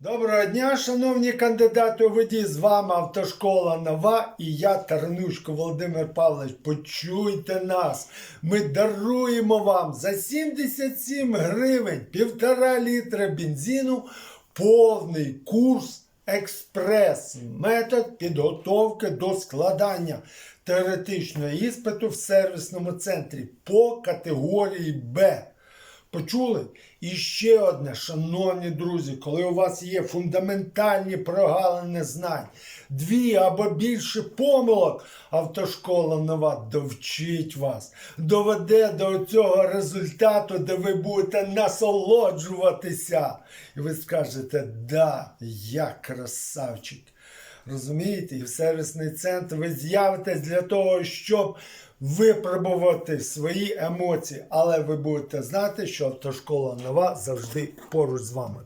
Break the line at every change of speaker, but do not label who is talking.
Доброго дня, шановні кандидати у воді. З вами автошкола Нова і я, Тарнушко Володимир Павлович. Почуйте нас. Ми даруємо вам за 77 гривень півтора літра бензину повний курс експрес. Метод підготовки до складання теоретичного іспиту в сервісному центрі по категорії Б. Почули? І ще одне, шановні друзі, коли у вас є фундаментальні прогалини знань, дві або більше помилок, автошкола нова довчить вас, доведе до цього результату, де ви будете насолоджуватися. І ви скажете, да, я красавчик. Розумієте, і в сервісний центр ви з'явитесь для того, щоб випробувати свої емоції, але ви будете знати, що автошкола нова завжди поруч з вами.